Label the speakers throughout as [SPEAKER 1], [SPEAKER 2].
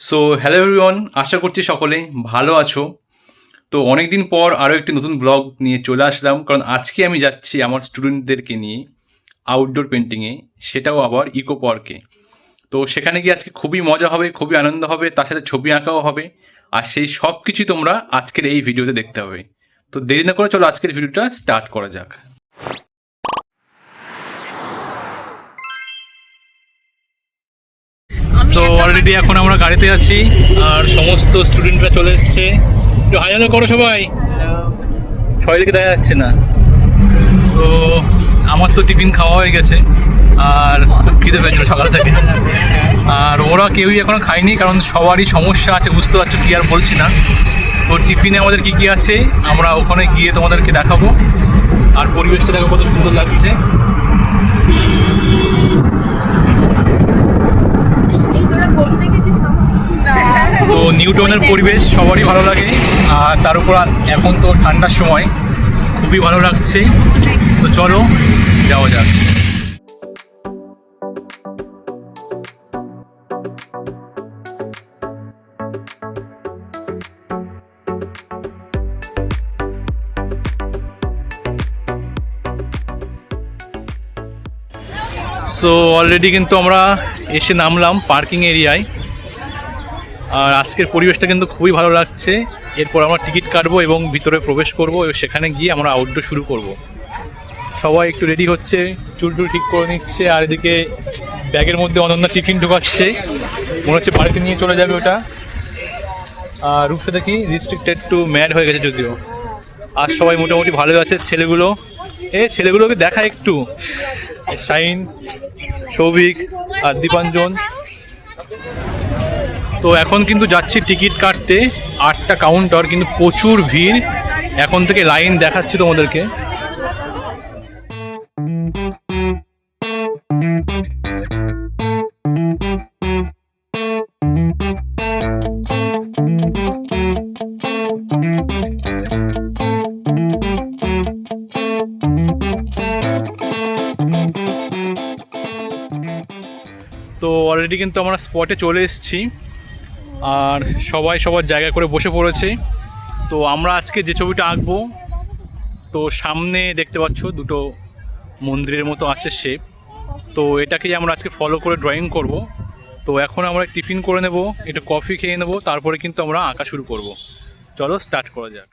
[SPEAKER 1] So hello everyone আশা করছি সকলে ভালো আছো। তো অনেক দিন পর আরও একটি নতুন ব্লগ নিয়ে চলে আসলাম, কারণ আজকে আমি যাচ্ছি আমার স্টুডেন্টদেরকে নিয়ে আউটডোর পেন্টিংয়ে সেটাও আবার ইকো পার্কে তো সেখানে গিয়ে আজকে খুবই মজা হবে, খুবই আনন্দ হবে, তার সাথে ছবি আঁকাও হবে, আর সেই সব কিছুই তোমরা আজকের এই ভিডিওতে দেখতে হবে। তো দেরি না করে চলো আজকের ভিডিওটা স্টার্ট করা যাক। সো অলরেডি এখন আমরা গাড়িতে আছি। আর সমস্ত স্টুডেন্টরা চলে এসছে। একটু হাজার করো সবাই। সবাইকে দেখা যাচ্ছে না। তো আমার তো টিফিন খাওয়া হয়ে গেছে। আর খুব খিদে পেয়েছিল সকাল থেকে। আর ওরা কেউই এখনও খায়নি কারণ সবারই সমস্যা আছে বুঝতে পারছ কি আর বলছি না। তো টিফিনে আমাদের কি কি আছে আমরা ওখানে গিয়ে তোমাদেরকে দেখাবো। আর পরিবেশটা দেখো কত সুন্দর লাগছে
[SPEAKER 2] এই তোরা গরু দেখেছিস কখন?
[SPEAKER 1] তো নিউটনের পরিবেশ সবারই ভালো লাগে। আর তার উপর এখন তো ঠান্ডার সময়, খুবই ভালো লাগছে। তো চলো, যাওয়া যাক। সো অলরেডি কিন্তু আমরা এসে নামলাম পার্কিং এরিয়ায়। আর আজকের পরিবেশটা কিন্তু খুবই ভালো লাগছে। এরপর আমরা টিকিট কাটবো এবং ভিতরে প্রবেশ করব এবং সেখানে গিয়ে আমরা আউটডোর শুরু করব। সবাই একটু রেডি হচ্ছে চুল টুল ঠিক করে নিচ্ছে, আর এদিকে ব্যাগের মধ্যে অনন্য টিফিন ঢোকাচ্ছে। মনে হচ্ছে বাড়িতে নিয়ে চলে যাবে ওটা। আর রূপসা দেখি রিস্ট্রিক্টেড টু ম্যাড হয়ে গেছে যদিও। আর সবাই মোটামুটি ভালো আছে, ছেলেগুলো। এ, ছেলেগুলোকে দেখা একটু। শাইন, সৌভিক আর দীপাঞ্জন। তো এখন কিন্তু যাচ্ছি টিকিট কাটতে, আটটা কাউন্টার কিন্তু প্রচুর ভিড়। এখন থেকে লাইন দেখাচ্ছি তোমাদেরকে। তো অলরেডি কিন্তু আমরা স্পটে চলে এসেছি। আর সবাই সবার জায়গা করে বসে পড়েছে। তো আমরা আজকে যে ছবিটা আঁকবো, তো সামনে দেখতে পাচ্ছ দুটো মন্দিরের মতো আছে শেপ তো এটাকেই আমরা আজকে ফলো করে ড্রয়িং করব। তো এখন আমরা টিফিন করে নেব, একটু কফি খেয়ে নেব, তারপরে কিন্তু আমরা আঁকা শুরু করব। চলো স্টার্ট করা যাক।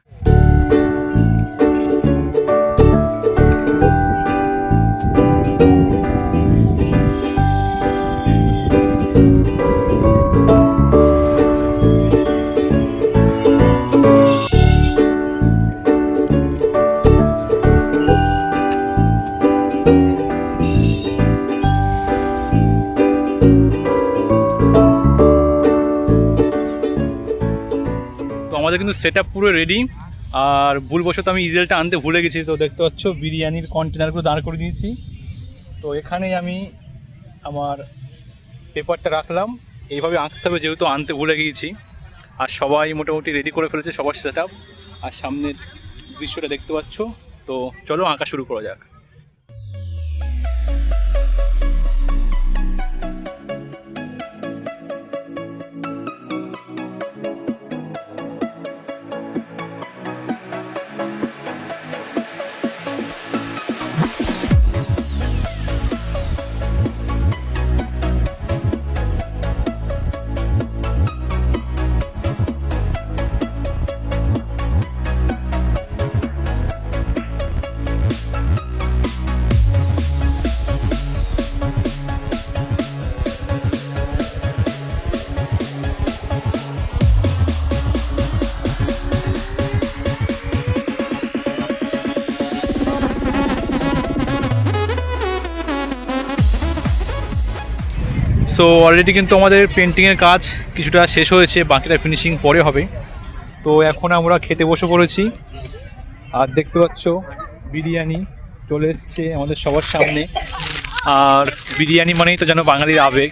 [SPEAKER 1] আমাদের কিন্তু সেট পুরো রেডি আর ভুলবশত আমি ইজেলটা আনতে ভুলে গেছি। তো দেখতে পাচ্ছ, বিরিয়ানির কন্টেনারগুলো দাঁড় করে দিয়েছি। তো এখানেই আমি আমার পেপারটা রাখলাম। এইভাবে আঁকতে হবে, যেহেতু আনতে ভুলে গিয়েছি। আর সবাই মোটামুটি রেডি করে ফেলেছে সবার সেট আর সামনের দৃশ্যটা দেখতে পাচ্ছ। তো চলো আঁকা শুরু করা যাক। সো অলরেডি কিন্তু আমাদের পেন্টিংয়ের কাজ কিছুটা শেষ হয়েছে, বাকিটা ফিনিশিং পরে হবে। তো এখন আমরা খেতে বসে পড়েছি। আর দেখতে পাচ্ছ, বিরিয়ানি চলে এসছে আমাদের সবার সামনে। আর বিরিয়ানি মানেই তো যেন বাঙালির আবেগ।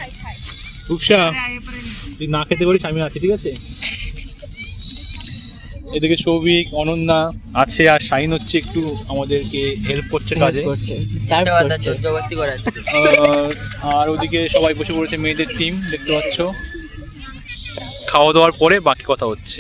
[SPEAKER 1] রূপসা, তুই না খেতে পারিস, আমি আছি, ঠিক আছে? এদিকে সৌভিক অনন্যা আছে আর শাইন হচ্ছে একটু আমাদেরকে হেল্প করছে কাজে। আর ওদিকে সবাই বসে পড়েছে মেয়েদের টিম দেখতে পাচ্ছ। খাওয়া দাওয়ার পরে বাকি কথা হচ্ছে।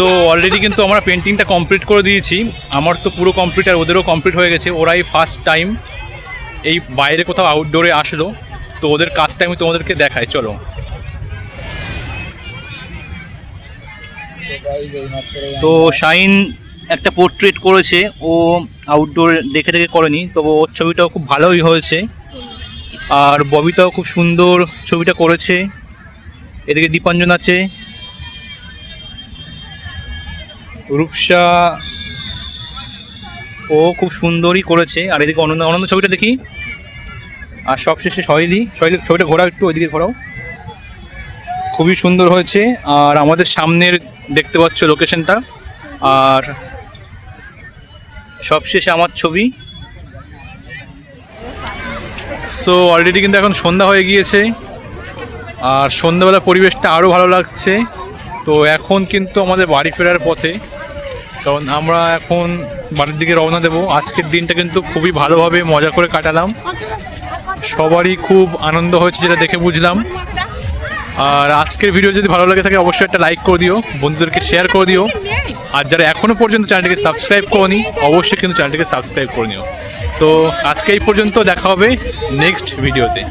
[SPEAKER 1] সো অলরেডি কিন্তু আমরা পেন্টিংটা কমপ্লিট করে দিয়েছি। আমার তো পুরো কমপ্লিট আর ওদেরও কমপ্লিট হয়ে গেছে। ওরাই ফার্স্ট টাইম এই বাইরে কোথাও আউটডোরে আসলো। তো ওদের কাজটা আমি তোমাদেরকে দেখাই, চলো। তো শাইন একটা পোর্ট্রেট করেছে। ও আউটডোর দেখে দেখে করেনি তবে ওর ছবিটাও খুব ভালোই হয়েছে। আর ববিতাও খুব সুন্দর ছবিটা করেছে। এদিকে দীপাঞ্জন আছে। রূপসা ও খুব সুন্দরই করেছে। আর এদিকে অনন্ত অনন্ত ছবিটা দেখি। আর সবশেষে শহীদি শহীদি ছবিটা ঘোরাও একটু, ওইদিকে ঘোরাও। খুবই সুন্দর হয়েছে। আর আমাদের সামনের দেখতে পাচ্ছ লোকেশনটা আর সবশেষে আমার ছবি। সো অলরেডি কিন্তু এখন সন্ধ্যা হয়ে গিয়েছে। আর সন্ধ্যাবেলা পরিবেশটা আরও ভালো লাগছে। তো এখন কিন্তু আমাদের বাড়ি ফেরার পথে। কারণ আমরা এখন বাড়ির দিকে রওনা দেবো। আজকের দিনটা কিন্তু খুবই ভালোভাবে মজা করে কাটালাম। সবারই খুব আনন্দ হয়েছে যেটা দেখে বুঝলাম। আর আজকের ভিডিও যদি ভালো লাগে থাকে, অবশ্যই একটা লাইক করে দিও, বন্ধুদেরকে শেয়ার করে দিও। আর যারা এখনও পর্যন্ত চ্যানেলটিকে সাবস্ক্রাইব করনি, অবশ্যই কিন্তু চ্যানেলটিকে সাবস্ক্রাইব করে নিও। তো আজকে এই পর্যন্ত দেখা হবে নেক্সট ভিডিওতে